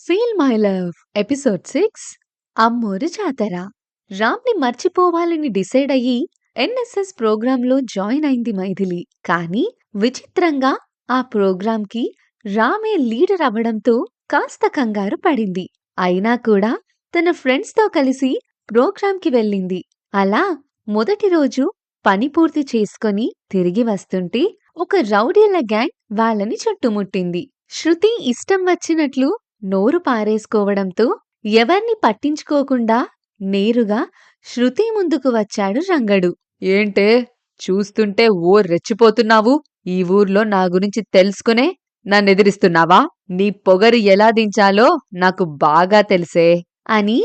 Feel my love episode six అమ్మోరు జాతర. రామ్ని మర్చిపోవాలని డిసైడ్ అయ్యి ఎన్ఎస్ఎస్ ప్రోగ్రాంలో జాయిన్ అయింది మైథిలి. కానీ విచిత్రంగా ఆ ప్రోగ్రాంకి రామే లీడర్ అవ్వడంతో కాస్త కంగారు పడింది. అయినా కూడా తన ఫ్రెండ్స్తో కలిసి ప్రోగ్రాంకి వెళ్ళింది. అలా మొదటి రోజు పని పూర్తి చేసుకొని తిరిగి వస్తుంటే ఒక రౌడీల గ్యాంగ్ వాళ్ళని చుట్టుముట్టింది. శృతి ఇష్టం వచ్చినట్లు నోరు పారేసుకోవడంతో ఎవర్ని పట్టించుకోకుండా నేరుగా శృతి ముందుకు వచ్చాడు రంగడు. ఏంటే? చూస్తుంటే ఓ రెచ్చిపోతున్నావు. ఈ ఊర్లో నా గురించి తెలుసుకునే నన్నెదిరిస్తున్నావా? నీ పొగరు ఎలా దించాలో నాకు బాగా తెలిసే. అని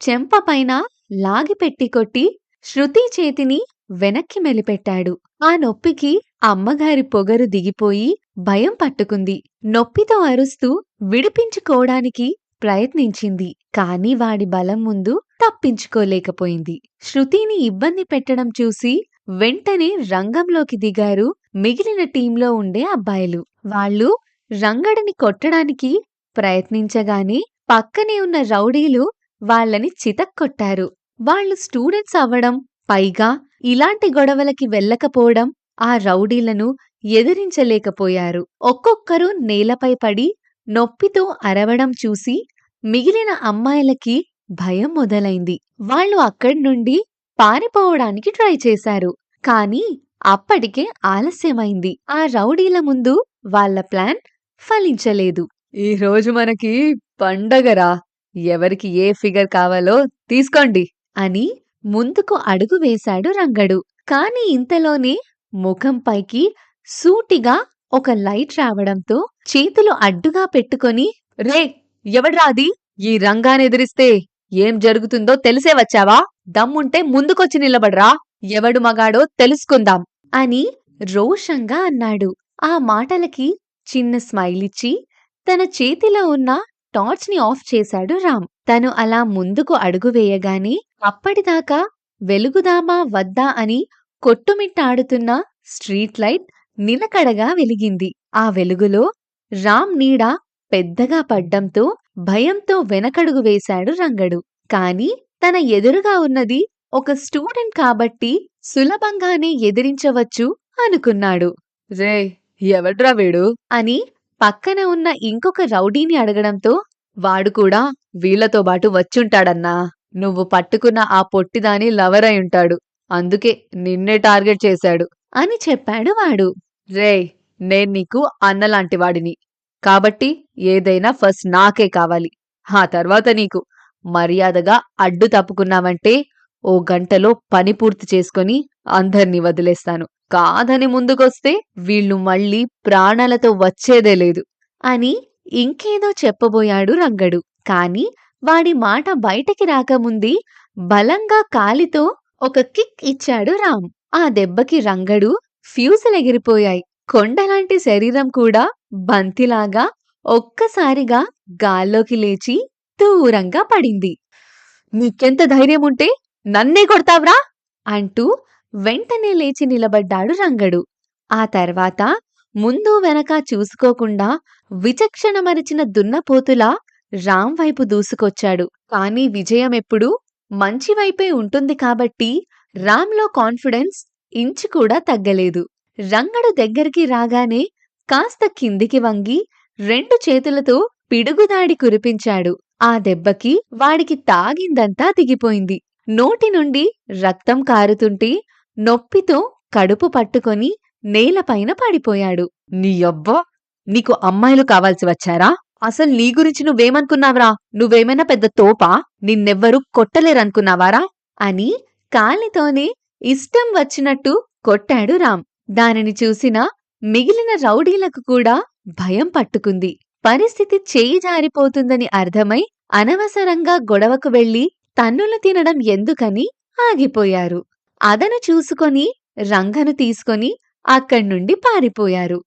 చెంపపైన లాగిపెట్టి కొట్టి శృతి చేతిని వెనక్కి మెలిపెట్టాడు. ఆ నొప్పికి అమ్మగారి పొగరు దిగిపోయి భయం పట్టుకుంది. నొప్పితో అరుస్తూ విడిపించుకోవడానికి ప్రయత్నించింది. కాని వాడి బలం ముందు తప్పించుకోలేకపోయింది. శృతిని ఇబ్బంది పెట్టడం చూసి వెంటనే రంగంలోకి దిగారు మిగిలిన టీంలో ఉండే అబ్బాయిలు. వాళ్ళు రంగడిని కొట్టడానికి ప్రయత్నించగానే పక్కనే ఉన్న రౌడీలు వాళ్ళని చితక్కొట్టారు. వాళ్ళు స్టూడెంట్స్ అవ్వడం పైగా ఇలాంటి గొడవలకి వెళ్ళకపోవడం ఆ రౌడీలను ఎదిరించలేకపోయారు. ఒక్కొక్కరు నేలపై పడి నొప్పితో అరవడం చూసి మిగిలిన అమ్మాయిలకి భయం మొదలైంది. వాళ్ళు అక్కడి నుండి పారిపోవడానికి ట్రై చేశారు. కానీ అప్పటికే ఆలస్యమైంది. ఆ రౌడీల ముందు వాళ్ళ ప్లాన్ ఫలించలేదు. ఈ రోజు మనకి పండగరా. ఎవరికి ఏ ఫిగర్ కావాలో తీసుకోండి. అని ముందుకు అడుగు వేశాడు రంగడు. కాని ఇంతలోనే ముఖంపైకి సూటిగా ఒక లైట్ రావడంతో చేతులు అడ్డుగా పెట్టుకొని రే ఎవడ్రాది ఈ రంగాన్ని ఎదిరిస్తే ఏం జరుగుతుందో తెలిసే వచ్చావా? దమ్ముంటే ముందుకొచ్చి నిలబడరా. ఎవడు మగాడో తెలుసుకుందాం. అని రోషంగా అన్నాడు. ఆ మాటలకి చిన్న స్మైల్ ఇచ్చి తన చేతిలో ఉన్న టార్చ్ని ఆఫ్ చేశాడు రామ్. తను అలా ముందుకు అడుగు వేయగానే అప్పటిదాకా వెలుగుదామా వద్దా అని కొట్టుమిట్టాడుతున్న స్ట్రీట్ లైట్ నిలకడగా వెలిగింది. ఆ వెలుగులో రామ్ నీడ పెద్దగా పడ్డంతో భయంతో వెనకడుగు వేశాడు రంగడు. కాని తన ఎదురుగా ఉన్నది ఒక స్టూడెంట్ కాబట్టి సులభంగానే ఎదిరించవచ్చు అనుకున్నాడు. రే ఎవడ్రా వీడు? అని పక్కన ఉన్న ఇంకొక రౌడీని అడగడంతో వాడు కూడా వీళ్ళతో బాటు వచ్చుంటాడన్నా. నువ్వు పట్టుకున్న ఆ పొట్టిదాని లవర్ అయి ఉంటాడు. అందుకే నిన్నే టార్గెట్ చేశాడు. అని చెప్పాడు వాడు. రేయ్ నేను నీకు అన్నలాంటి వాడిని కాబట్టి ఏదైనా ఫస్ట్ నాకే కావాలి. ఆ తర్వాత నీకు. మర్యాదగా అడ్డు తప్పుకున్నావంటే ఓ గంటలో పని పూర్తి చేసుకొని అందర్నీ వదిలేస్తాను. కాదని ముందుకొస్తే వీళ్ళు మళ్ళీ ప్రాణాలతో వచ్చేదే లేదు. అని ఇంకేదో చెప్పబోయాడు రంగడు. కాని వాడి మాట బయటికి రాకముందే బలంగా కాలితో ఒక కిక్ ఇచ్చాడు రామ్. ఆ దెబ్బకి రంగడు ఫ్యూజులెగిరిపోయాయి. కొండలాంటి శరీరం కూడా బంతిలాగా ఒక్కసారిగా గాల్లోకి లేచి దూరంగా పడింది. నీకెంత ధైర్యం ఉంటే నన్నే కొడతావ్రా? అంటూ వెంటనే లేచి నిలబడ్డాడు రంగడు. ఆ తర్వాత ముందు వెనక చూసుకోకుండా విచక్షణమరిచిన దున్నపోతులా రామ్ వైపు దూసుకొచ్చాడు. కానీ విజయం ఎప్పుడూ మంచివైపే ఉంటుంది కాబట్టి రామ్లో కాన్ఫిడెన్స్ ఇంచు కూడా తగ్గలేదు. రంగడు దగ్గరికి రాగానే కాస్త కిందికి వంగి రెండు చేతులతో పిడుగుదాడి కురిపించాడు. ఆ దెబ్బకి వాడికి తాగిందంతా దిగిపోయింది. నోటి నుండి రక్తం కారుతుంటే నొప్పితో కడుపు పట్టుకొని నేలపైన పడిపోయాడు. నీ అబ్బా నీకు అమ్మాయిలు కావాల్సి వచ్చారా? అసలు నీ గురించి నువ్వేమనుకున్నావురా? నువ్వేమైనా పెద్ద తోపా? నిన్నెవ్వరూ కొట్టలేరనుకున్నావారా? అని కాలితోనే ఇష్టం వచ్చినట్టు కొట్టాడు రామ్. దానిని చూసిన మిగిలిన రౌడీలకు కూడా భయం పట్టుకుంది. పరిస్థితి చేయి జారిపోతుందని అర్థమై అనవసరంగా గొడవకు వెళ్ళి తన్నులు తినడం ఎందుకని ఆగిపోయారు. అదను చూసుకొని రంగను తీసుకొని అక్కడ్నుండి పారిపోయారు.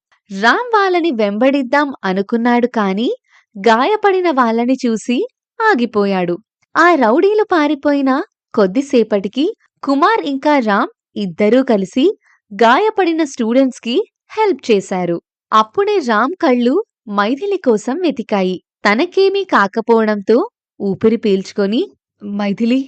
రామ్ వాళ్ళని వెంబడిద్దాం అనుకున్నాడు కాని గాయపడిన వాళ్ళని చూసి ఆగిపోయాడు. ఆ రౌడీలు పారిపోయినా కొద్దిసేపటికి కుమార్ ఇంకా రామ్ ఇద్దరూ కలిసి గాయపడిన స్టూడెంట్స్కి హెల్ప్ చేశారు. అప్పుడే రామ్ కళ్ళు మైథిలి కోసం వెతికాయి. తనకేమీ కాకపోవడంతో ఊపిరి పీల్చుకొని మైథిలి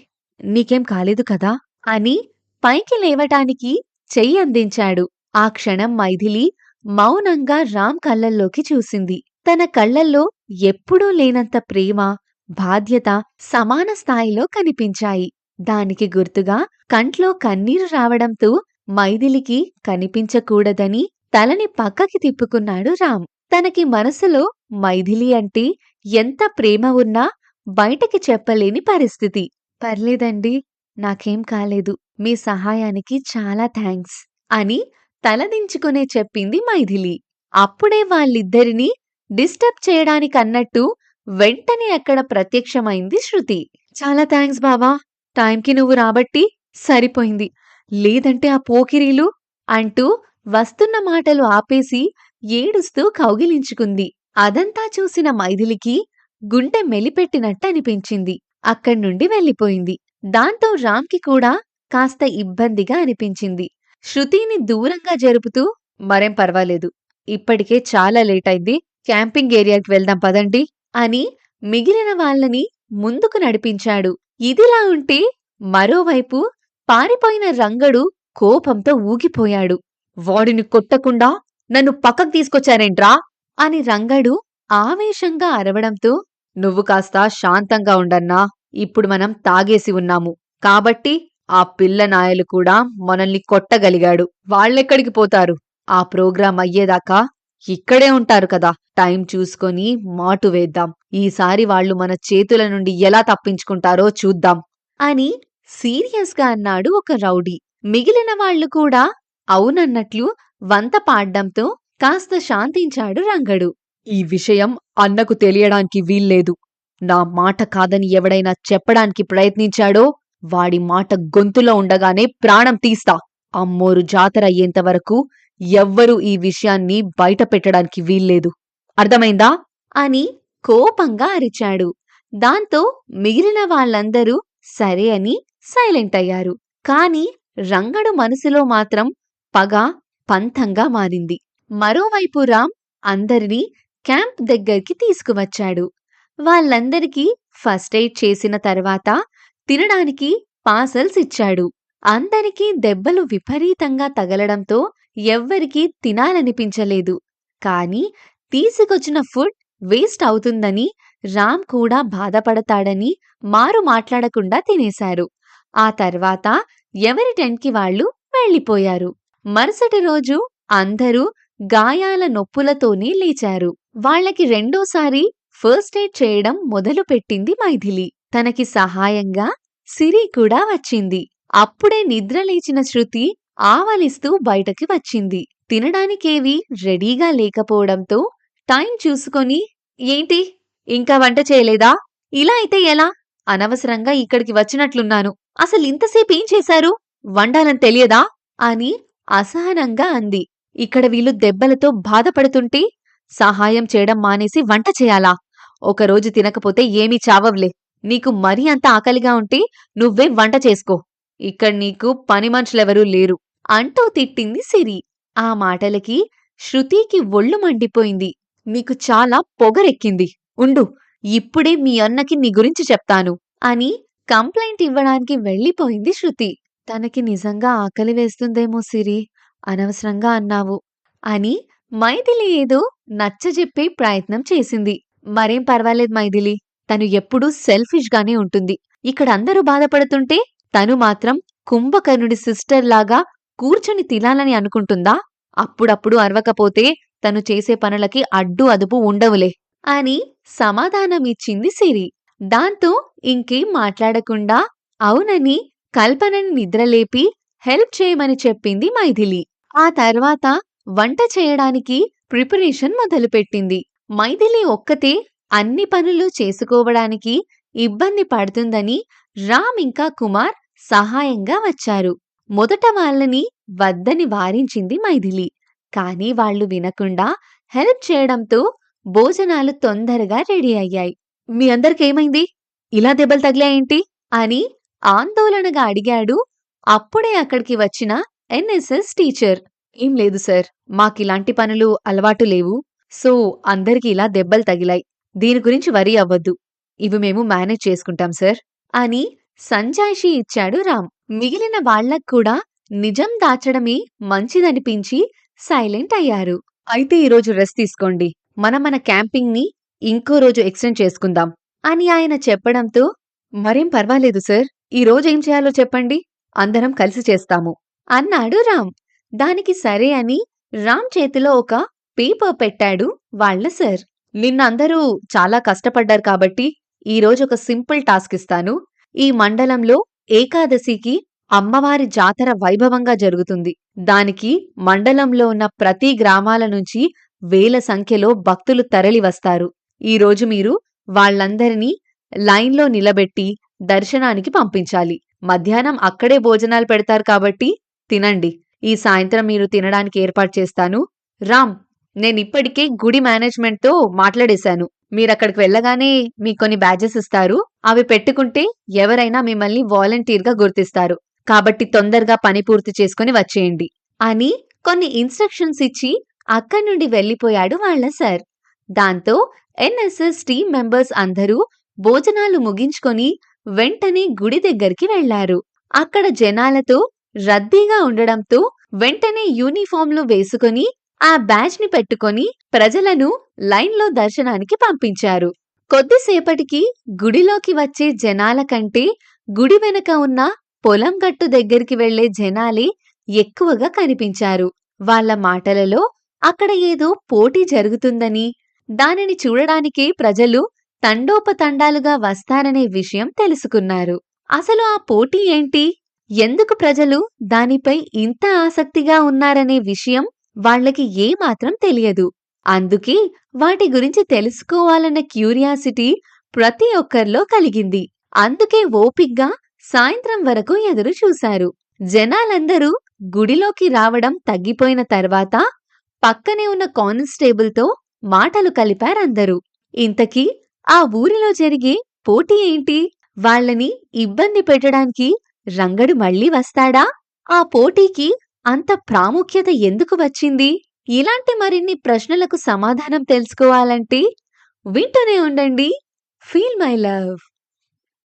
నీకేం కాలేదు కదా? అని పైకి లేవటానికి చెయ్యి అందించాడు. ఆ క్షణం మైథిలి మౌనంగా రామ్ కళ్ళల్లోకి చూసింది. తన కళ్ళల్లో ఎప్పుడూ లేనంత ప్రేమ బాధ్యత సమాన స్థాయిలో కనిపించాయి. దానికి గుర్తుగా కంట్లో కన్నీరు రావడంతో మైథిలికి కనిపించకూడదని తలని పక్కకి తిప్పుకున్నాడు రామ్. తనకి మనసులో మైథిలి అంటే ఎంత ప్రేమ ఉన్నా బయటకి చెప్పలేని పరిస్థితి. పర్లేదండి నాకేం కాలేదు మీ సహాయానికి చాలా థ్యాంక్స్ అని తలదించుకునే చెప్పింది మైథిలి. అప్పుడే వాళ్ళిద్దరినీ డిస్టర్బ్ చేయడానికన్నట్టు వెంటనే అక్కడ ప్రత్యక్షమైంది శృతి. చాలా థ్యాంక్స్ బావా. టైంకి నువ్వు రాబట్టి సరిపోయింది. లేదంటే ఆ పోకిరీలు అంటూ వస్తున్న మాటలు ఆపేసి ఏడుస్తూ కౌగిలించుకుంది. అదంతా చూసిన మైథిలికి గుండె మెలిపెట్టినట్టు అనిపించింది. అక్కడ్నుండి వెళ్ళిపోయింది. దాంతో రామ్కి కూడా కాస్త ఇబ్బందిగా అనిపించింది. శృతిని దూరంగా జరుపుతూ మరేం పర్వాలేదు. ఇప్పటికే చాలా లేట్ అయింది క్యాంపింగ్ ఏరియాకి వెళ్దాం పదండి అని మిగిలిన వాళ్ళని ముందుకు నడిపించాడు. ఇదిలా ఉంటే మరోవైపు పారిపోయిన రంగడు కోపంతో ఊగిపోయాడు. వాడిని కొట్టకుండా నన్ను పక్కకు తీసుకొచ్చారేంట్రా? అని రంగడు ఆవేశంగా అరవడంతో నువ్వు కాస్త శాంతంగా ఉండన్నా ఇప్పుడు మనం తాగేసి ఉన్నాము. కాబట్టి ఆ పిల్ల నాయలు కూడా మనల్ని కొట్టగలిగాడు. వాళ్ళెక్కడికి పోతారు? ఆ ప్రోగ్రాం అయ్యేదాకా ఇక్కడే ఉంటారు కదా. టైం చూసుకొని మాటు వేద్దాం. ఈసారి వాళ్ళు మన చేతుల నుండి ఎలా తప్పించుకుంటారో చూద్దాం. అని సీరియస్గా అన్నాడు ఒక రౌడీ. మిగిలిన వాళ్ళు కూడా అవునన్నట్లు వంత పాడ్డంతో కాస్త శాంతించాడు రంగడు. ఈ విషయం అన్నకు తెలియడానికి వీల్లేదు. నా మాట కాదని ఎవడైనా చెప్పడానికి ప్రయత్నించాడో వాడి మాట గొంతులో ఉండగానే ప్రాణం తీస్తా. అమ్మోరు జాతర అయ్యేంతవరకు ఎవ్వరూ ఈ విషయాన్ని బయట పెట్టడానికి వీల్లేదు. అర్థమైందా? అని కోపంగా అరిచాడు. దాంతో మిగిలిన వాళ్ళందరూ సరే అని సైలెంట్ అయ్యారు. కాని రంగడు మనసులో మాత్రం పగ పంతంగా మారింది. మరోవైపు రామ్ అందరినీ క్యాంప్ దగ్గరికి తీసుకువచ్చాడు. వాళ్ళందరికీ ఫస్ట్ ఎయిడ్ చేసిన తర్వాత తినడానికి పార్సల్స్ ఇచ్చాడు. అందరికీ దెబ్బలు విపరీతంగా తగలడంతో ఎవ్వరికీ తినాలనిపించలేదు. కాని తీసుకొచ్చిన ఫుడ్ వేస్ట్ అవుతుందని రామ్ కూడా బాధపడతాడని మారు మాట్లాడకుండా తినేశారు. ఆ తర్వాత ఎవరి టెంట్కి వాళ్ళు వెళ్ళిపోయారు. మరుసటి రోజు అందరూ గాయాల నొప్పులతోనే లేచారు. వాళ్ళకి రెండోసారి ఫస్ట్ ఎయిడ్ చేయడం మొదలుపెట్టింది మైథిలి. తనకి సహాయంగా సిరి కూడా వచ్చింది. అప్పుడే నిద్ర లేచిన శృతి ఆవలిస్తూ బయటకి వచ్చింది. తినడానికేవి రెడీగా లేకపోవడంతో టైం చూసుకొని ఏంటి? ఇంకా వంట చేయలేదా? ఇలా అయితే ఎలా? అనవసరంగా ఇక్కడికి వచ్చినట్లున్నాను. అసలు ఇంతసేపు ఏం చేశారు? వండాలని తెలియదా? అని అసహనంగా అంది. ఇక్కడ వీళ్ళు దెబ్బలతో బాధపడుతుంటే సహాయం చేయడం మానేసి వంట చేయాలా? ఒకరోజు తినకపోతే ఏమీ చావవ్లే. నీకు మరీ అంత ఆకలిగా ఉంటే నువ్వే వంట చేసుకో. ఇక్కడ నీకు పని మనుషులెవరూ లేరు. అంటూ తిట్టింది సిరి. ఆ మాటలకి శృతికి ఒళ్ళు మండిపోయింది. నీకు చాలా పొగరెక్కింది. ఉండు ఇప్పుడే మీ అన్నకి నీ గురించి చెప్తాను అని కంప్లైంట్ ఇవ్వడానికి వెళ్ళిపోయింది శృతి. తనకి నిజంగా ఆకలి వేస్తుందేమో సిరి. అనవసరంగా అన్నావు అని మైథిలి ఏదో నచ్చజెప్పే ప్రయత్నం చేసింది. మరేం పర్వాలేదు మైథిలి. తను ఎప్పుడూ సెల్ఫిష్ గానే ఉంటుంది. ఇక్కడ అందరూ బాధపడుతుంటే తను మాత్రం కుంభకర్ణుడి సిస్టర్ లాగా కూర్చొని తినాలని అనుకుంటుందా? అప్పుడప్పుడు అరవకపోతే తను చేసే పనులకి అడ్డు అదుపు ఉండవులే అని సమాధానమిచ్చింది సిరి. దాంతో ఇంకేం మాట్లాడకుండా అవునని కల్పనని నిద్రలేపి హెల్ప్ చేయమని చెప్పింది మైథిలి. ఆ తర్వాత వంట చేయడానికి ప్రిపరేషన్ మొదలుపెట్టింది. మైథిలి ఒక్కతే అన్ని పనులు చేసుకోవడానికి ఇబ్బంది పడుతుందని రామ్ ఇంకా కుమార్ సహాయంగా వచ్చారు. మొదట వాళ్ళని వద్దని వారించింది మైథిలి. కానీ వాళ్ళు వినకుండా హెల్ప్ చేయడంతో భోజనాలు తొందరగా రెడీ అయ్యాయి. మీ అందరికేమైంది ఇలా దెబ్బలు తగిలాయేంటి? అని ఆందోళనగా అడిగాడు అప్పుడే అక్కడికి వచ్చిన ఎన్ఎస్ఎస్ టీచర్. ఏం లేదు సార్ మాకిలాంటి పనులు అలవాటు లేవు. సో అందరికి ఇలా దెబ్బలు తగిలాయి. దీని గురించి వరి అవ్వద్దు. ఇవి మేము మేనేజ్ చేసుకుంటాం సార్. అని సంజాయిషి ఇచ్చాడు రామ్. మిగిలిన కూడా నిజం దాచడమే మంచిదనిపించి సైలెంట్ అయ్యారు. అయితే ఈరోజు రెస్ట్ తీసుకోండి. మనం మన క్యాంపింగ్ని ఇంకో రోజు ఎక్స్టెండ్ చేసుకుందాం అని ఆయన చెప్పడంతో మరేం పర్వాలేదు సార్. ఈ రోజు ఏం చేయాలో చెప్పండి. అందరం కలిసి చేస్తాము. అన్నాడు రామ్. దానికి సరే అని రామ్ చేతిలో ఒక పేపర్ పెట్టాడు వాళ్ళ సార్. నిన్నందరూ చాలా కష్టపడ్డారు కాబట్టి ఈ రోజు ఒక సింపుల్ టాస్క్ ఇస్తాను. ఈ మండలంలో ఏకాదశికి అమ్మవారి జాతర వైభవంగా జరుగుతుంది. దానికి మండలంలో ఉన్న ప్రతి గ్రామాల నుంచి వేల సంఖ్యలో భక్తులు తరలి వస్తారు. ఈ రోజు మీరు వాళ్ళందరినీ లైన్లో నిలబెట్టి దర్శనానికి పంపించాలి. మధ్యాహ్నం అక్కడే భోజనాలు పెడతారు కాబట్టి తినండి. ఈ సాయంత్రం మీరు తినడానికి ఏర్పాటు చేస్తాను. రామ్! నేను ఇప్పటికే గుడి మేనేజ్మెంట్తో మాట్లాడేశాను. మీరక్కడికి వెళ్ళగానే మీకు కొన్ని బ్యాజెస్ ఇస్తారు. అవి పెట్టుకుంటే ఎవరైనా మిమ్మల్ని వాలంటీర్గా గుర్తిస్తారు. కాబట్టి తొందరగా పని పూర్తి చేసుకుని వచ్చేయండి. అని కొన్ని ఇన్స్ట్రక్షన్స్ ఇచ్చి అక్కడి నుండి వెళ్ళిపోయాడు వాళ్ళ సార్. దాంతో ఎన్ఎస్ఎస్ టీం మెంబర్స్ అందరూ భోజనాలు ముగించుకొని వెంటనే గుడి దగ్గరికి వెళ్ళారు అక్కడ జనాలతో రద్దీగా ఉండడంతో వెంటనే యూనిఫామ్లు వేసుకుని ఆ బ్యాజ్ని పెట్టుకొని ప్రజలను లైన్లో దర్శనానికి పంపించారు. కొద్దిసేపటికి గుడిలోకి వచ్చే జనాల కంటే గుడి వెనక ఉన్న పొలం గట్టు దగ్గరికి వెళ్ళే జనాలే ఎక్కువగా కనిపించారు. వాళ్ళ మాటలలో అక్కడ ఏదో పోటీ జరుగుతుందని దానిని చూడడానికే ప్రజలు తండోపతండాలుగా వస్తారనే విషయం తెలుసుకున్నారు. అసలు ఆ పోటీ ఏంటి? ఎందుకు ప్రజలు దానిపై ఇంత ఆసక్తిగా ఉన్నారనే విషయం వాళ్ళకి ఏమాత్రం తెలియదు. అందుకే వాటి గురించి తెలుసుకోవాలన్న క్యూరియాసిటీ ప్రతి ఒక్కరిలో కలిగింది. అందుకే ఓపిగ్గా సాయంత్రం వరకు ఎదురు చూశారు. జనాలందరూ గుడిలోకి రావడం తగ్గిపోయిన తర్వాత పక్కనే ఉన్న కానిస్టేబుల్తో మాటలు కలిపారందరూ ఇంతకీ ఆ ఊరిలో జరిగే పోటీ ఏంటి? వాళ్ళని ఇబ్బంది పెట్టడానికి రంగడు మళ్ళీ వస్తాడా? ఆ పోటీకి అంత ప్రాముఖ్యత ఎందుకు వచ్చింది? ఇలాంటి మరిన్ని ప్రశ్నలకు సమాధానం తెలుసుకోవాలంటే వింటూనే ఉండండి. Feel my love.